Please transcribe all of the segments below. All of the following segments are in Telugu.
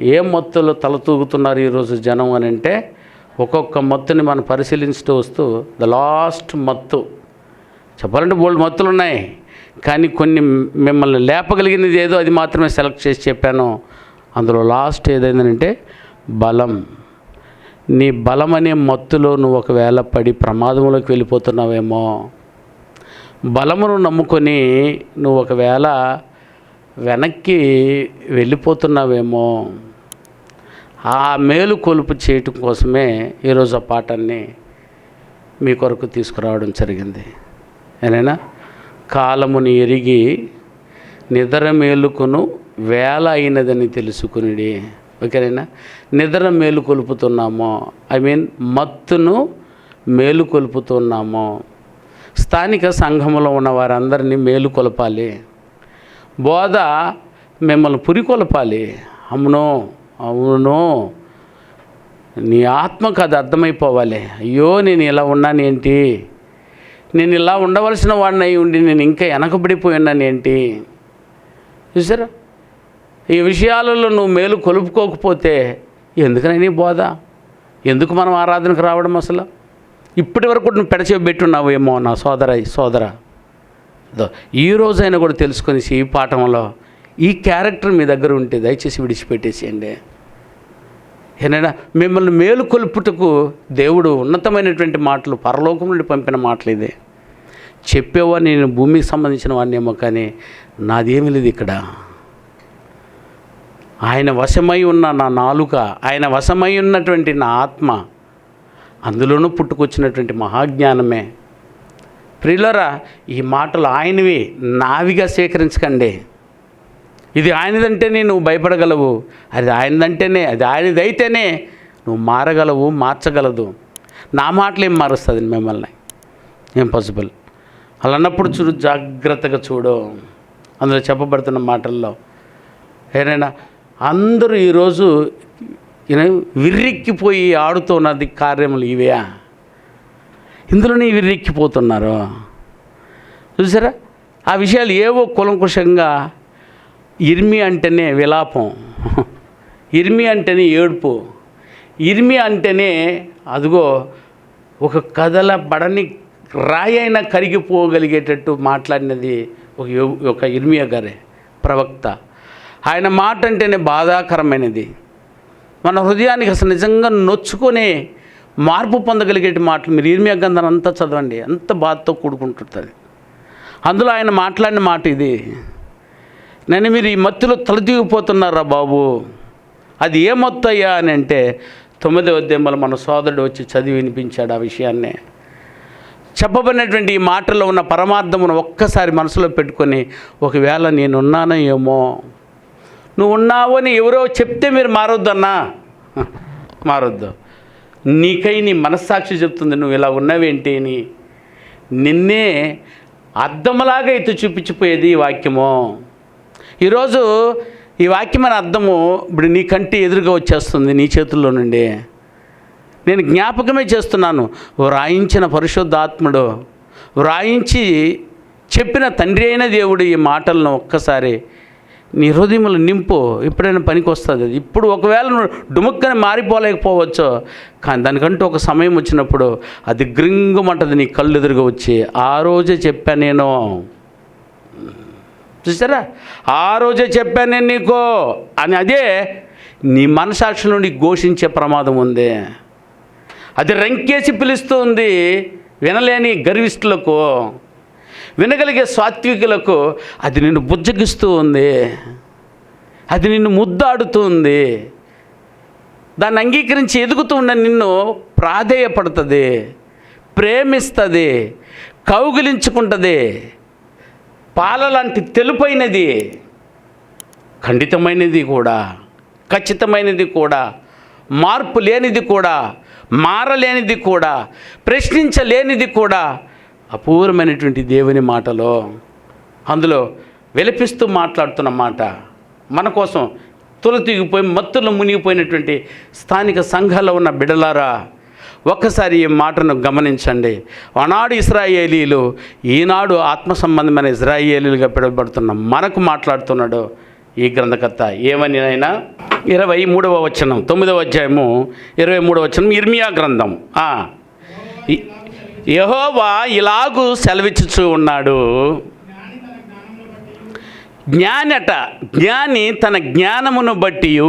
ఏ మత్తులో తలతూగుతున్నారు ఈరోజు జనం అని అంటే ఒక్కొక్క మత్తుని మనం పరిశీలించుతూ వస్తూ ద లాస్ట్ మత్తు. చెప్పాలంటే బోల్డ్ మత్తులు ఉన్నాయి కానీ కొన్ని మిమ్మల్ని లేపగలిగినది ఏదో అది మాత్రమే సెలెక్ట్ చేసి చెప్పాను. అందులో లాస్ట్ ఏదైందంటే బలం. నీ బలం అనే మత్తులో నువ్వు ఒకవేళ పడి ప్రమాదంలోకి వెళ్ళిపోతున్నావేమో. బలమును నమ్ముకొని నువ్వు ఒకవేళ వెనక్కి వెళ్ళిపోతున్నావేమో. ఆ మేలు కొలుపు చేయటం కోసమే ఈరోజు ఆ పాఠాన్ని మీ కొరకు తీసుకురావడం జరిగింది. ఏనైనా కాలముని ఎరిగి నిద్ర మేలుకును వేల అయినదని తెలుసుకునిడి. ఓకేనైనా? నిద్ర మేలు కొలుపుతున్నామో ఐ మీన్ మత్తును మేలు కొలుపుతున్నామో స్థానిక సంఘంలో ఉన్న వారందరినీ మేలు కొలపాలి. బోధ మిమ్మల్ని పురికొలపాలి. అమ్మనో అవును. నీ ఆత్మకు అది అర్థమైపోవాలి. అయ్యో నేను ఇలా ఉన్నాను ఏంటి నేను ఇలా ఉండవలసిన వాడిని అయి ఉండి నేను ఇంకా వెనకబడిపోయినాను ఏంటి? చూసారా? ఈ విషయాలలో నువ్వు మేలు కొలుపుకోకపోతే ఎందుకని నీ బోధ? ఎందుకు మనం ఆరాధనకు రావడం అసలు? ఇప్పటి వరకు నువ్వు పెడచెవి పెట్టున్నావేమో నా సోదర సోదర. ఈ రోజైనా కూడా తెలుసుకొని ఈ పాఠంలో ఈ క్యారెక్టర్ మీ దగ్గర ఉంటే దయచేసి విడిచిపెట్టేసేయండి. ఏనైనా మిమ్మల్ని మేలు కొలుపుటకు దేవుడు ఉన్నతమైనటువంటి మాటలు పరలోకం నుండి పంపిన మాటలు ఇదే. చెప్పేవా నేను భూమికి సంబంధించిన వాడినేమో కానీ నాదేమీ లేదు ఇక్కడ. ఆయన వశమై ఉన్న నా నాలుక ఆయన వశమై ఉన్నటువంటి నా ఆత్మ అందులోనూ పుట్టుకొచ్చినటువంటి మహాజ్ఞానమే. ప్రియులరా ఈ మాటలు ఆయనవి నావిగా స్వీకరించకండి ఇది ఆయనదంటేనే నువ్వు భయపడగలవు. అది ఆయనదంటేనే అది ఆయనదైతేనే నువ్వు మారగలవు మార్చగలదు. నా మాటలేం మారుస్తుంది మిమ్మల్ని? ఏం పాసిబుల్ అలా అన్నప్పుడు చూడు జాగ్రత్తగా చూడు. అందులో చెప్పబడుతున్న మాటల్లో ఏదైనా అందరూ ఈరోజు విర్రిక్కిపోయి విర్రెక్కిపోయి ఆడుతున్నది కార్యములు ఇవే. ఇందులోనే విర్రెక్కిపోతున్నారు. చూసారా? ఆ విషయాలు ఏవో కులంకుశంగా ఇర్మి అంటేనే విలాపం. ఇర్మి అంటేనే ఏడుపు. ఇర్మి అంటేనే అదిగో ఒక కథల బడని రాయి అయినా కరిగిపోగలిగేటట్టు మాట్లాడినది ఒక ఒక ఇర్మియా గారే ప్రవక్త. ఆయన మాట అంటేనే బాధాకరమైనది. మన హృదయానికి అసలు నిజంగా నొచ్చుకొని మార్పు పొందగలిగే మాటలు మీరు ఇర్మియా గంధం అంతా చదవండి. ఎంత బాధతో కూడుకుంటుంటుంది. అందులో ఆయన మాట్లాడిన మాట ఇది. నేను మీరు ఈ మత్తులో తలదిగిపోతున్నారా బాబు? అది ఏ మత్తు అయ్యా అని అంటే తొమ్మిదో ఉద్యమాలు మన సోదరుడు వచ్చి చదివి వినిపించాడు ఆ విషయాన్నే. చెప్పబడినటువంటి ఈ మాటల్లో ఉన్న పరమార్థమును ఒక్కసారి మనసులో పెట్టుకొని ఒకవేళ నేనున్నానో ఏమో. నువ్వు ఉన్నావు అని ఎవరో చెప్తే మీరు మారొద్దన్నా? మారొద్దు. నీకై నీ మనస్సాక్షి చెప్తుంది నువ్వు ఇలా ఉన్నావేంటి? అని. నిన్నే అర్థములాగా ఎత్తు చూపించిపోయేది ఈ వాక్యము. ఈరోజు ఈ వాక్యమైన అర్థము ఇప్పుడు నీ కంటి ఎదురుగా వచ్చేస్తుంది నీ చేతుల్లో నుండి. నేను జ్ఞాపకమే చేస్తున్నాను వ్రాయించిన పరిశుద్ధాత్ముడు వ్రాయించి చెప్పిన తండ్రి అయిన దేవుడు ఈ మాటలను ఒక్కసారి నీ హృదయములు నింపు ఎప్పుడైనా పనికి వస్తుంది అది. ఇప్పుడు ఒకవేళ నువ్వు డుముక్కని మారిపోలేకపోవచ్చు కానీ దానికంటూ ఒక సమయం వచ్చినప్పుడు అది గ్రింగుమంటది నీ కళ్ళు ఎదురుగా వచ్చి ఆ రోజే చెప్పాను నేను. చూసారా ఆ రోజే చెప్పాను నేను నీకు అని అదే నీ మనసాక్షి నుండి ఘోషించే ప్రమాదం ఉంది. అది రంకేసి పిలుస్తుంది వినలేని గర్విష్ఠులకు వినగలిగే సాత్వికులకు. అది నిన్ను బుజ్జగిస్తూ ఉంది. అది నిన్ను ముద్దాడుతూ ఉంది దాన్ని అంగీకరించి ఎదుగుతూ ఉన్న నిన్ను ప్రాధేయపడుతుంది ప్రేమిస్తుంది కౌగిలించుకుంటుంది. పాల లాంటి తెలుపైనది ఖండితమైనది కూడా ఖచ్చితమైనది కూడా మార్పు లేనిది కూడా మారలేనిది కూడా ప్రశ్నించలేనిది కూడా అపూర్వమైనటువంటి దేవుని మాటలో అందులో వెలిపిస్తూ మాట్లాడుతున్న మాట. మన కోసం తులతిగిపోయి మత్తులో మునిగిపోయినటువంటి స్థానిక సంఘాల్లో ఉన్న బిడలారా ఒక్కసారి ఈ మాటను గమనించండి. ఆనాడు ఇస్రాయేలీలు ఈనాడు ఆత్మ సంబంధమైన ఇజ్రాయేలీలుగా పిలువబడుతున్న మనకు మాట్లాడుతున్నాడు ఈ గ్రంథకర్త. ఏమని అయినా ఇరవై మూడవ వచనం తొమ్మిదవ అధ్యాయము ఇరవై మూడవ వచనం ఇర్మియా గ్రంథం. యహోవా ఇలాగూ సెలవిచ్చుచూ ఉన్నాడు. జ్ఞానట జ్ఞాని తన జ్ఞానమును బట్టి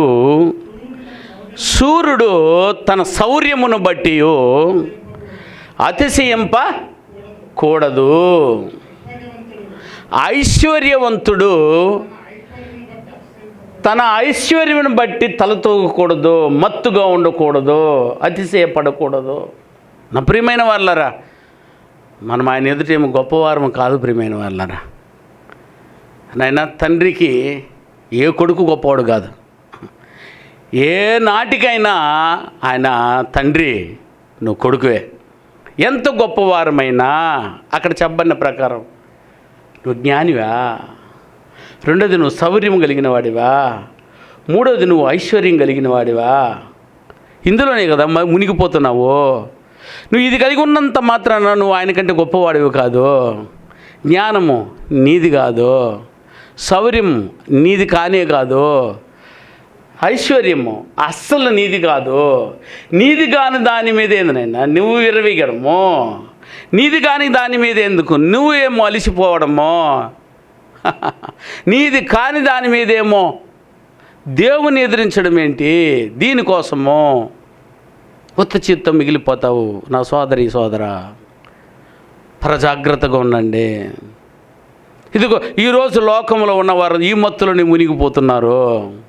సూర్యుడు తన శౌర్యమును బట్టి అతిశయింప కూడదు. ఐశ్వర్యవంతుడు తన ఐశ్వర్యమును బట్టి తలతూగకూడదు మత్తుగా ఉండకూడదు అతిశయపడకూడదు. నా ప్రియమైన వాళ్ళరా మనం ఆయన ఎదుటేమో గొప్పవారము కాదు ప్రియమైన వాళ్ళరా. నాయన తండ్రికి ఏ కొడుకు గొప్పవాడు కాదు. ఏ నాటికైనా ఆయన తండ్రి నువ్వు కొడుకువే. ఎంత గొప్పవారమైనా అక్కడ చెప్పబడిన ప్రకారం నువ్వు జ్ఞానివా? రెండోది నువ్వు సౌర్యం కలిగిన వాడివా? మూడోది నువ్వు ఐశ్వర్యం కలిగిన వాడివా? ఇందులోనే కదా మునిగిపోతున్నావు. నువ్వు ఇది కలిగి ఉన్నంత మాత్రాన నువ్వు ఆయన కంటే గొప్పవాడివి కాదు. జ్ఞానము నీది కాదు. సౌర్యం నీది కానే కాదు. ఐశ్వర్యము అస్సలు నీది కాదు. నీది కాని దాని మీద ఏందనైనా నువ్వు విరవీగడము నీది కాని దాని మీద ఎందుకు? నువ్వేమో అలిసిపోవడము. నీది కాని దాని మీదేమో దేవుని ఎదిరించడం ఏంటి? దీనికోసము ఉత్త చిత్తం మిగిలిపోతావు. నా సోదరి సోదర ప్రజాగ్రత్తగా ఉండండి. ఇదిగో ఈరోజు లోకంలో ఉన్నవారు ఈ మత్తులని మునిగిపోతున్నారు.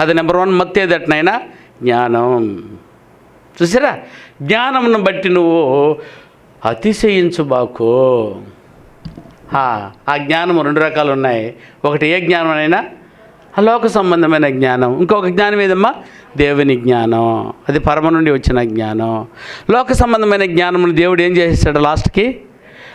అది నెంబర్ వన్ మత్తు ఏదట్నైనా జ్ఞానం. చూసారా? జ్ఞానంను బట్టి నువ్వు అతిశయించుబాకు ఆ ఆ జ్ఞానం రెండు రకాలు ఉన్నాయి. ఒకటి ఏ జ్ఞానం అయినా ఆ లోక సంబంధమైన జ్ఞానం. ఇంకొక జ్ఞానం ఏదమ్మా? దేవుని జ్ఞానం. అది పరమ నుండి వచ్చిన జ్ఞానం. లోక సంబంధమైన జ్ఞానమును దేవుడు ఏం చేసేసాడు లాస్ట్కి?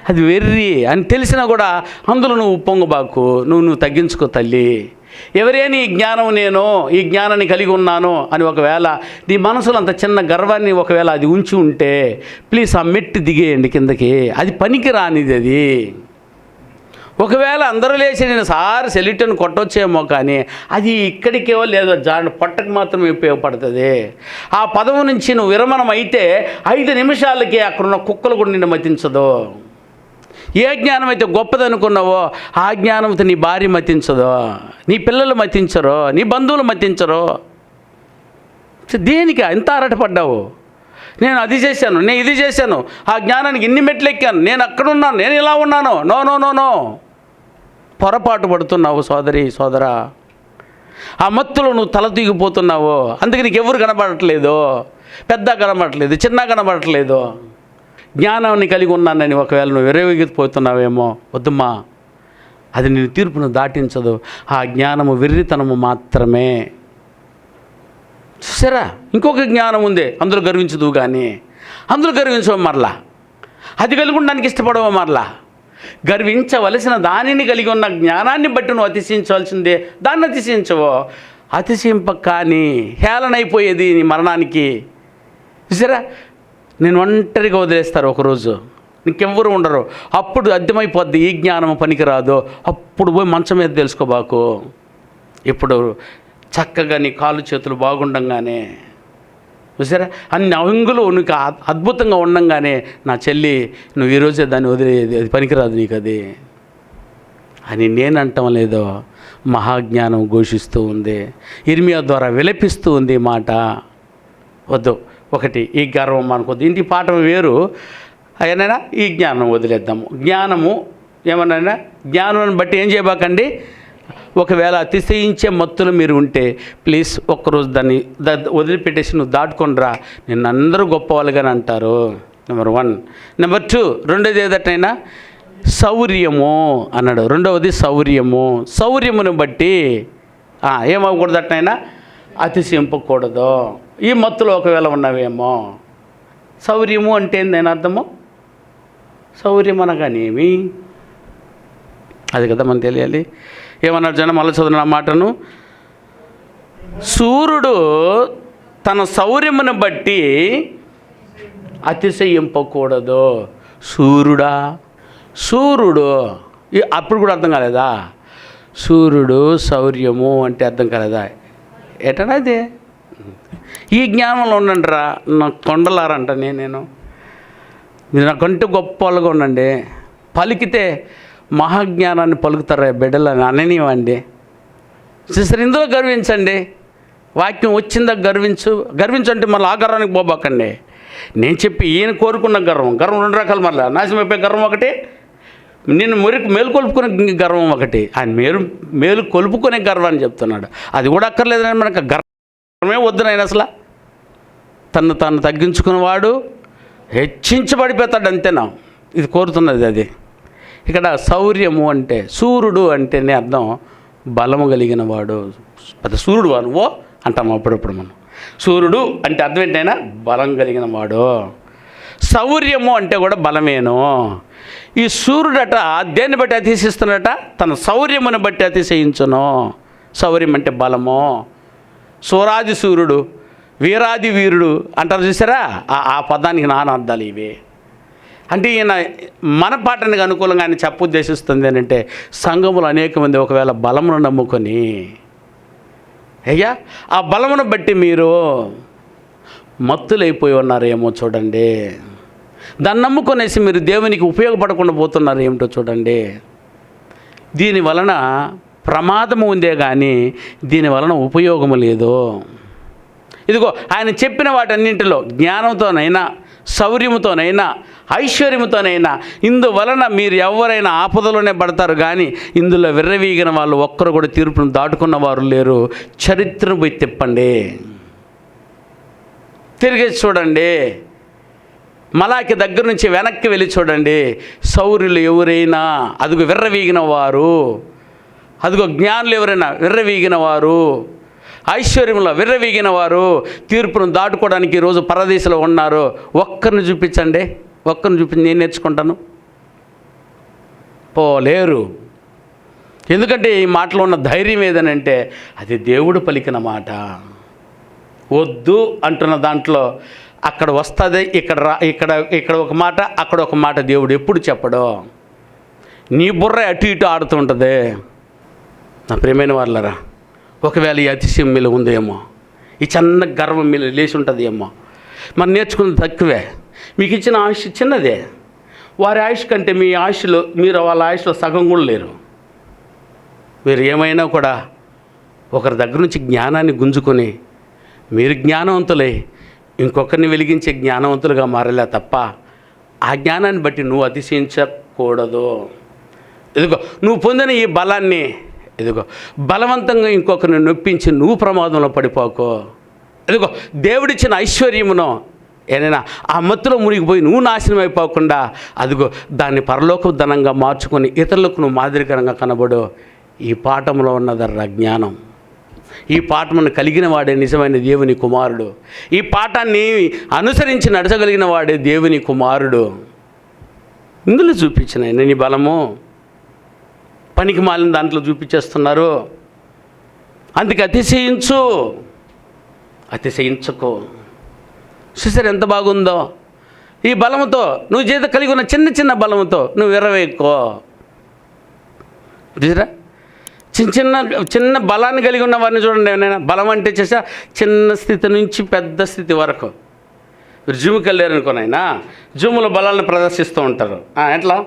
అది వెర్రి అని తెలిసినా కూడా అందులో నువ్వు ఉప్పొంగబాకు నువ్వు నువ్వు తగ్గించుకో తల్లి. ఎవరేని ఈ జ్ఞానం నేను ఈ జ్ఞానాన్ని కలిగి ఉన్నాను అని ఒకవేళ నీ మనసులో అంత చిన్న గర్వాన్ని ఒకవేళ అది ఉంచి ఉంటే ప్లీజ్ ఆ మెట్టు దిగేయండి కిందకి. అది పనికి రానిది అది. ఒకవేళ అందరూ లేచి నేను సార్ సెల్యూటర్ని కొట్టొచ్చేమో కానీ అది ఇక్కడికేవో లేదో జాన్ పొట్టకు మాత్రమే ఉపయోగపడుతుంది. ఆ పదవు నుంచి నువ్వు విరమణం అయితే ఐదు నిమిషాలకి అక్కడున్న కుక్కలు కూడా నిన్ను మతించదు. ఏ జ్ఞానం అయితే గొప్పదనుకున్నావో ఆ జ్ఞానంతో నీ భార్య మతించదు. నీ పిల్లలు మతించరు నీ బంధువులు మతించరు. దేనికి ఇంత అరటపడ్డావు నేను అది చేశాను నేను ఇది చేశాను ఆ జ్ఞానానికి ఇన్ని మెట్లు ఎక్కాను నేను అక్కడ ఉన్నాను నేను ఇలా ఉన్నాను. No no no no. పొరపాటు పడుతున్నావు సోదరి సోదరా. ఆ మత్తులో నువ్వు తల తీగిపోతున్నావు అందుకే నీకు ఎవరు కనబడట్లేదు. పెద్ద కనబడట్లేదు చిన్న కనబడట్లేదు. జ్ఞానాన్ని కలిగి ఉన్నానని ఒకవేళ నువ్వు విరవేగిపోతున్నావేమో వద్దుమా అది నేను తీర్పును దాటించదు. ఆ జ్ఞానము వెర్రితనము మాత్రమే. చూసారా? ఇంకొక జ్ఞానం ఉంది. అందులో గర్వించదు కానీ. అందులో గర్వించవు మరలా. అది కలిగి ఉండడానికి ఇష్టపడవు మరలా. గర్వించవలసిన దానిని కలిగి ఉన్న జ్ఞానాన్ని బట్టి నువ్వు అతిశయించవలసిందే. దాన్ని అతిశయించవు. అతిశయింప కానీ హేళనైపోయేది నీ మరణానికి. చూసారా? నేను ఒంటరిగా వదిలేస్తారు ఒకరోజు. నీకెవ్వరు ఉండరు. అప్పుడు అర్థమైపోద్ది ఈ జ్ఞానం పనికిరాదు. అప్పుడు పోయి మంచం మీద తెలుసుకోబాకు ఇప్పుడు చక్కగా నీ కాళ్ళు చేతులు బాగుండంగానే. చూసారా? అన్ని అంగులు నీకు అద్- అద్భుతంగా ఉండంగానే నా చెల్లి నువ్వు ఈరోజే దాన్ని వదిలేది అది పనికిరాదు నీకు అది అని నేను అంటం లేదో. మహాజ్ఞానం ఘోషిస్తూ ఉంది. ఇర్మియా ద్వారా విలపిస్తూ ఉంది మాట. వద్దు. ఒకటి. ఈ గర్వం అనుకోద్దు ఇంటి పాఠం వేరు. అయినా ఈ జ్ఞానం వదిలేద్దాము. జ్ఞానము ఏమన్నా జ్ఞానం బట్టి ఏం చేయబాకండి? ఒకవేళ అతిశయించే మత్తులు మీరు ఉంటే ప్లీజ్ ఒక్కరోజు దాన్ని ద వదిలిపెట్టేసి నువ్వు దాటుకొనిరా నిన్ను అందరూ గొప్పవాళ్ళుగాని అంటారు. Number one. Number two. రెండోది ఏదటైనా? శౌర్యము అన్నాడు. రెండవది శౌర్యము శౌర్యమును బట్టి ఆ, ఏమవ్వకూడదటైనా అతిశయింపకూడదు. ఈ మత్తులో ఒకవేళ ఉన్నవేమో. శౌర్యము అంటే ఏందని అర్థము? శౌర్యం అనగానేమి? అది కదా మనం తెలియాలి. ఏమన్నారు జనం? మళ్ళీ చదివిన మాటను. సూర్యుడు తన శౌర్యమును బట్టి అతిశయింపకూడదు. సూర్యుడా? సూర్యుడు ఈ- అప్పుడు కూడా అర్థం కాలేదా? సూర్యుడు శౌర్యము అంటే అర్థం కాలేదా? ఎటనా ఈ జ్ఞానంలో ఉండండి రా నా కొండలారంట నేను. మీరు నాకంటూ గొప్ప వాళ్ళగా ఉండండి. పలికితే మహాజ్ఞానాన్ని పలుకుతారా బిడ్డలని అననివ్వండి. సిస్టర్ ఇందులో గర్వించండి. వాక్యం వచ్చిందా గర్వించు గర్వించు అంటే మళ్ళీ ఆ గర్వానికి పోబాకండి. నేను చెప్పి ఈయన కోరుకున్న గర్వం గర్వం రెండు రకాలు మళ్ళీ. నాశనం అయిపోయే గర్వం ఒకటి నిన్ను మెరుకు మేలు కొలుపుకునే గర్వం ఒకటి. ఆయన మేలు మేలు కొలుపుకునే గర్వాన్ని చెప్తున్నాడు. అది కూడా అక్కర్లేదని మనకు మే వద్దు నాయన అసలు. తను తను తగ్గించుకున్నవాడు హెచ్చించబడిపోతాడు అంతేనా ఇది కోరుతున్నది అది. ఇక్కడ శౌర్యము అంటే సూర్యుడు అంటేనే అర్థం బలము కలిగిన వాడు పెద్ద సూర్యుడు వా నువ్వు అంటాము అప్పుడప్పుడు మనం. సూర్యుడు అంటే అర్థం ఏంటైనా బలం కలిగిన వాడు శౌర్యము అంటే కూడా బలమేను. ఈ సూర్యుడట దేన్ని బట్టి అతిశిస్తున్నట తన శౌర్యమును బట్టి అతిశయించును. శౌర్యం అంటే బలము. సూరాది సూర్యుడు వీరాది వీరుడు అంటారు చూసారా? ఆ- ఆ పదానికి నాన్న అర్థాలు ఇవే. అంటే ఈయన మన పాటనికి అనుకూలంగా ఆయన చెప్పు ఉద్దేశిస్తుంది ఏంటంటే సంఘములు అనేక మంది ఒకవేళ బలమును నమ్ముకొని అయ్యా ఆ బలమును బట్టి మీరు మత్తులైపోయి ఉన్నారేమో చూడండి. దాన్ని నమ్ముకొనేసి మీరు దేవునికి ఉపయోగపడకుండా పోతున్నారు ఏమిటో చూడండి. దీని వలన ప్రమాదము ఉందే కానీ దీని వలన ఉపయోగము లేదు. ఇదిగో ఆయన చెప్పిన వాటన్నింటిలో జ్ఞానంతోనైనా శౌర్యముతోనైనా ఐశ్వర్యముతోనైనా ఇందువలన మీరు ఎవరైనా ఆపదలోనే పడతారు కానీ ఇందులో విర్రవీగిన వాళ్ళు ఒక్కరు కూడా తీర్పును దాటుకున్న వారు లేరు. చరిత్రను పోయి తిప్పండి. తిరిగి చూడండి. మలాకి దగ్గర నుంచి వెనక్కి వెళ్ళి చూడండి. సౌర్యులు ఎవరైనా? అదిగో విర్రవీగిన వారు. అదిగో జ్ఞానులు ఎవరైనా విర్రవీగిన వారు ఐశ్వర్యంలో విర్రవీగిన వారు తీర్పును దాటుకోవడానికి ఈరోజు పరదేశంలో ఉన్నారు. ఒక్కరిని చూపించండి ఒక్కరిని చూపించి నేను నేర్చుకుంటాను. పోలేరు. ఎందుకంటే ఈ మాటలో ఉన్న ధైర్యం ఏదనంటే అది దేవుడు పలికిన మాట. వద్దు అంటున్న దాంట్లో అక్కడ వస్తుంది ఇక్కడ రా ఇక్కడ ఇక్కడ ఒక మాట అక్కడ ఒక మాట దేవుడు ఎప్పుడు చెప్పడో. నీ బుర్ర అటు ఇటు ఆడుతుంటుంది నా ప్రియమైన వాళ్ళరా ఒకవేళ ఈ అతిశయం మీలో ఉందేమో ఈ చిన్న గర్వం మీలో లేచి ఉంటుంది ఏమో మనం నేర్చుకున్నది తక్కువే. మీకు ఇచ్చిన ఆయుష్ చిన్నదే. వారి ఆయుష్ కంటే మీ ఆయుష్లో మీరు వాళ్ళ ఆయుష్లో సగం కూడా లేరు. మీరు ఏమైనా కూడా ఒకరి దగ్గర నుంచి జ్ఞానాన్ని గుంజుకొని మీరు జ్ఞానవంతులై ఇంకొకరిని వెలిగించే జ్ఞానవంతులుగా మారలే తప్ప ఆ జ్ఞానాన్ని బట్టి నువ్వు అతిశయించకూడదు. ఇదిగో నువ్వు పొందిన ఈ బలాన్ని ఇదిగో బలవంతంగా ఇంకొకరిని నొప్పించి నువ్వు ప్రమాదంలో పడిపోకో. ఇదిగో దేవుడిచ్చిన ఐశ్వర్యమును ఏదైనా ఆ మత్తులో మునిగిపోయి నువ్వు నాశనం అయిపోకుండా అదిగో దాన్ని పరలోక ధనంగా మార్చుకొని ఇతరులకు నువ్వు మాదిరికరంగా కనబడు. ఈ పాఠంలో ఉన్నదర్ర జ్ఞానం. ఈ పాఠమును కలిగిన వాడే నిజమైన దేవుని కుమారుడు. ఈ పాఠాన్ని అనుసరించి నడచగలిగిన వాడే దేవుని కుమారుడు. ఇందులో చూపించిన నేను నీ బలము? పనికి మాలిన దాంట్లో చూపించేస్తున్నారు. అందుకే అతిశయించు. అతిశయించుకో. చూసారు ఎంత బాగుందో? ఈ బలముతో నువ్వు చేత కలిగి ఉన్న చిన్న చిన్న బలముతో నువ్వు విరవేక్కో చూసారా? చిన్న చిన్న చిన్న బలాన్ని కలిగి ఉన్న వారిని చూడండి నేను బలం అంటే చేసా చిన్న స్థితి నుంచి పెద్ద స్థితి వరకు. మీరు జిమ్కి వెళ్ళారు అనుకోనైనా జిమ్లో బలాలను ప్రదర్శిస్తూ ఉంటారు. ఎట్లా?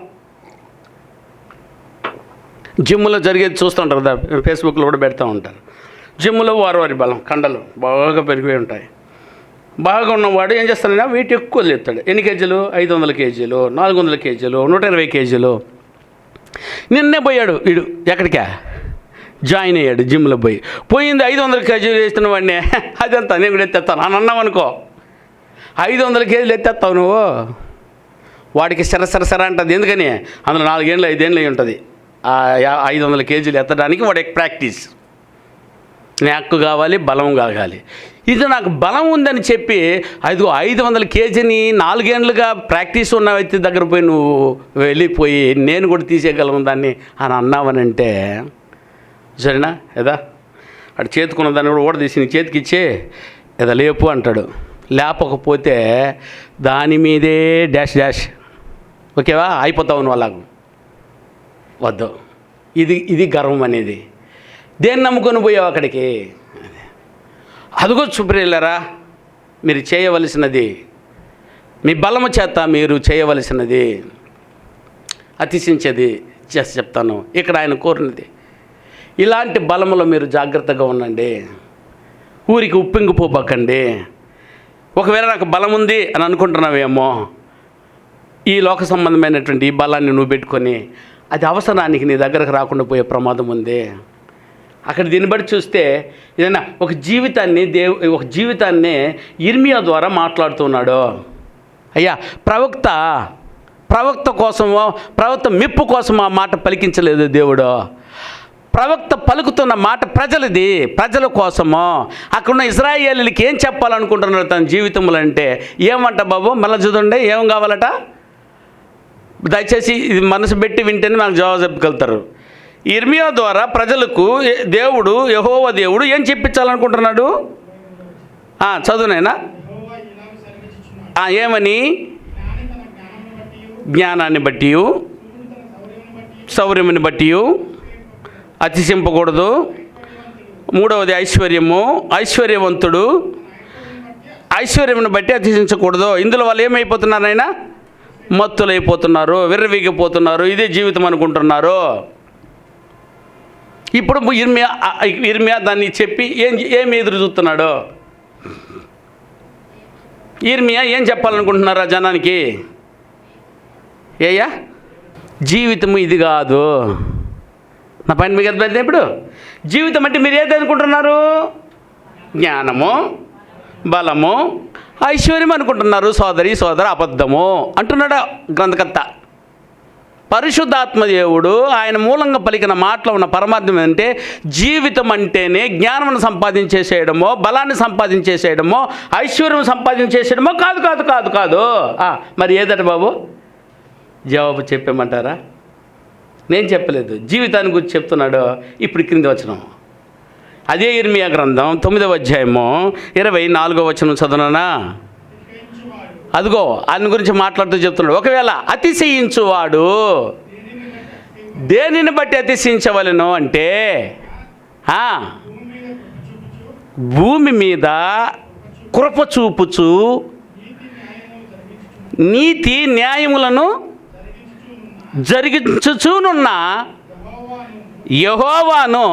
జిమ్లో జరిగేది చూస్తూ ఉంటారు కదా ఫేస్బుక్లో కూడా పెడతా ఉంటారు. జిమ్లో వారి వారి బలం కండలు బాగా పెరిగిపోయి ఉంటాయి. బాగా ఉన్నవాడు ఏం చేస్తాడైనా వెయిట్ ఎక్కువ లేస్తాడు ఎన్ని కేజీలు? ఐదు వందల కేజీలు నాలుగు వందల కేజీలు నూట ఇరవై కేజీలు. నిన్నే పోయాడు వీడు. ఎక్కడికా? జాయిన్ అయ్యాడు జిమ్లో పోయి. పోయింది ఐదు వందల కేజీలు వేస్తున్న వాడిని. అదంతా నేను కూడా ఎత్తేస్తాను. అని అన్నావు అనుకో ఐదు వందల కేజీలు ఎత్తేస్తావు నువ్వు. వాడికి సర సర సర అంటుంది. ఎందుకని? అందులో నాలుగేళ్ళు ఐదేళ్ళు అయి ఉంటుంది. ఐదు వందల కేజీలు ఎత్తడానికి వాడికి ప్రాక్టీస్. నాకు కావాలి బలం కాగాలి ఇది నాకు బలం ఉందని చెప్పి ఐదు ఐదు వందల కేజీని నాలుగేండ్లుగా ప్రాక్టీస్ ఉన్న వ్యక్తి దగ్గర పోయి నువ్వు వెళ్ళిపోయి నేను కూడా తీసేయగలను దాన్ని అని అన్నావనంటే సరేనా? ఏదా? అటు చేతుకున్న దాన్ని కూడా ఓడదీసి నీ చేతికి ఇచ్చే ఏదా లేపు అంటాడు. లేపకపోతే దాని మీదే డాష్ డాష్. ఓకేవా? అయిపోతావు నువ్వు అలాగూ. వద్దు. ఇది ఇది గర్వం అనేది. దేన్ని నమ్ముకొని పోయావు అక్కడికి? అదిగో సుప్రియులరా మీరు చేయవలసినది మీ బలము చేత మీరు చేయవలసినది అతిశించేది చేసి చెప్తాను. ఇక్కడ ఆయన కోరినది. ఇలాంటి బలములో మీరు జాగ్రత్తగా ఉండండి. ఊరికి ఉప్పింగిపోబకండి ఒకవేళ నాకు బలం ఉంది అని అనుకుంటున్నావేమో ఈ లోక సంబంధమైనటువంటి ఈ బలాన్ని నువ్వు పెట్టుకొని అది అవసరానికి నీ దగ్గరకు రాకుండా పోయే ప్రమాదం ఉంది. అక్కడ దీన్ని బట్టి చూస్తే ఏదైనా ఒక జీవితాన్ని దేవు ఒక జీవితాన్ని ఇర్మియా ద్వారా మాట్లాడుతున్నాడు. అయ్యా ప్రవక్త ప్రవక్త కోసం ప్రవక్త మెప్పు కోసం ఆ మాట పలికించలేదు దేవుడు. ప్రవక్త పలుకుతున్న మాట ప్రజలది ప్రజల కోసము. అక్కడున్న ఇజ్రాయేలీలకి ఏం చెప్పాలనుకుంటున్నాడు తన జీవితంలో అంటే ఏమంట బాబు? మళ్ళీ చూడండి ఏం కావాలట? దయచేసి ఇది మనసు పెట్టి వింటేనే నాకు జవాబు చెప్పగలుగుతారు. ఇర్మియా ద్వారా ప్రజలకు దేవుడు యహోవ దేవుడు ఏం చెప్పించాలనుకుంటున్నాడు? చదువునైనా? ఏమని? జ్ఞానాన్ని బట్టి శౌర్యముని బట్టియు, సౌర్యముని బట్టి అతిశింపకూడదు మూడవది ఐశ్వర్యము. ఐశ్వర్యవంతుడు. ఐశ్వర్యమును బట్టి అతిశించకూడదు ఇందులో వాళ్ళు ఏమైపోతున్నారైనా మత్తులైపోతున్నారు విర్రవీగిపోతున్నారు ఇదే జీవితం అనుకుంటున్నారు. ఇప్పుడు ఇర్మియా ఇర్మియా దాన్ని చెప్పి ఏం ఏమి ఎదురు చూస్తున్నాడు? ఇర్మియా ఏం చెప్పాలనుకుంటున్నారా జనానికి? ఏయ్యా? జీవితము ఇది కాదు. నా పైన మీకు అర్థమైంది ఇప్పుడు? జీవితం అంటే మీరు ఏది అనుకుంటున్నారు? జ్ఞానము. బలము. ఐశ్వర్యం అనుకుంటున్నారు సోదరి సోదర అబద్ధము. అంటున్నాడు గ్రంథకర్త? పరిశుద్ధాత్మ దేవుడు ఆయన మూలంగా పలికిన మాటలో ఉన్న పరమార్థం ఏంటంటే జీవితం అంటేనే జ్ఞానం సంపాదించేసేయడమో బలాన్ని సంపాదించేసేయడమో ఐశ్వర్యం సంపాదించేసేయడమో కాదు కాదు కాదు కాదు. మరి ఏదట బాబు? జవాబు చెప్పేమంటారా? నేను చెప్పలేదు. జీవితాన్ని గురించి చెప్తున్నాడు. ఇప్పుడు క్రింది వచ్చినాము అదే ఇర్మియా గ్రంథం తొమ్మిదవ అధ్యాయము ఇరవై నాలుగో వచనం చదువునా అదిగో ఆయన గురించి మాట్లాడుతూ చెప్తున్నాడు. ఒకవేళ అతిశయించువాడు దేనిని బట్టి అతిశయించవలను అంటే భూమి మీద కృప చూపుచు, నీతి న్యాయములను జరిగించుచూనున్న యహోవాను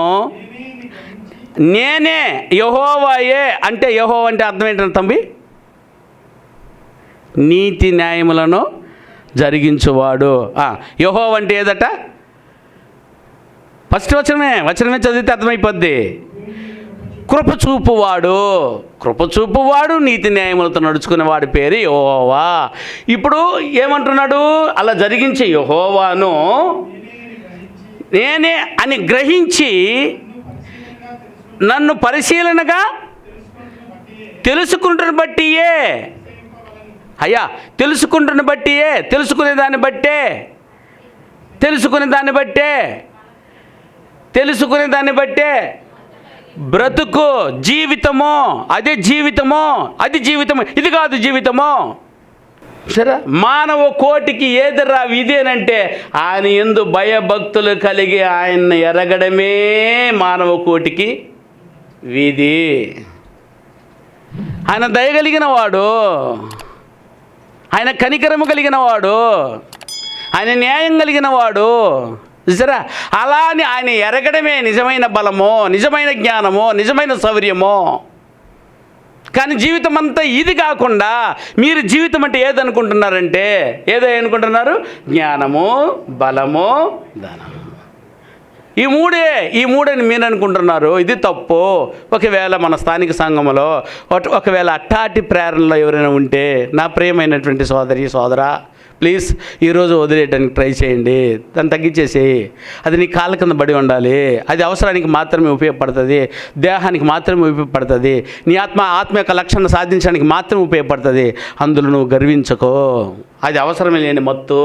నేనే యహోవాయే అంటే యహో అంటే అర్థం ఏంటంటే తంబి నీతి న్యాయములను జరిగించువాడు. యహో అంటే ఏదట? ఫస్ట్ వచనమే వచనమే చదివితే అర్థమైపోద్ది. కృప చూపువాడు. కృప చూపువాడు నీతి న్యాయములతో నడుచుకునేవాడి పేరు యహోవా. ఇప్పుడు ఏమంటున్నాడు? అలా జరిగించే యహోవాను నేనే అని గ్రహించి నన్ను పరిశీలనగా తెలుసుకుంటున్న బట్టియే. అయ్యా తెలుసుకుంటున్న బట్టియే తెలుసుకునే దాన్ని బట్టే. తెలుసుకునే దాన్ని బట్టే. తెలుసుకునే దాన్ని బట్టే. బ్రతుకు జీవితము అదే జీవితము అది జీవితము ఇది కాదు జీవితము. సరే. మానవ కోటికి ఏదిరా ఇదేనంటే ఆయన ఎందు భయభక్తులు కలిగి ఆయన్ని ఎరగడమే మానవ కోటికి విధి. ఆయన దయగలిగిన వాడు. ఆయన కనికరము కలిగిన వాడు. ఆయన న్యాయం కలిగిన వాడు. చూసారా? అలా అని ఆయన ఎరగడమే నిజమైన బలము నిజమైన జ్ఞానము నిజమైన శౌర్యము. కానీ జీవితం అంతా ఇది కాకుండా మీరు జీవితం అంటే ఏదనుకుంటున్నారంటే ఏదో అనుకుంటున్నారు జ్ఞానము బలము ధనము. ఈ మూడే ఈ మూడని మీరు అనుకుంటున్నారు ఇది తప్పు. ఒకవేళ మన స్థానిక సంఘములో ఒకవేళ అట్టాటి ప్రేరణలో ఎవరైనా ఉంటే నా ప్రియమైనటువంటి సోదరి సోదర ప్లీజ్ ఈరోజు వదిలేయడానికి ట్రై చేయండి. దాన్ని తగ్గించేసి అది నీ కాళ్ళ కింద పడి ఉండాలి. అది అవసరానికి మాత్రమే ఉపయోగపడుతుంది. దేహానికి మాత్రమే ఉపయోగపడుతుంది. నీ ఆత్మ ఆత్మ యొక్క లక్షణం సాధించడానికి మాత్రమే ఉపయోగపడుతుంది. అందులో నువ్వు గర్వించకో. అది అవసరమే లేని మత్తు.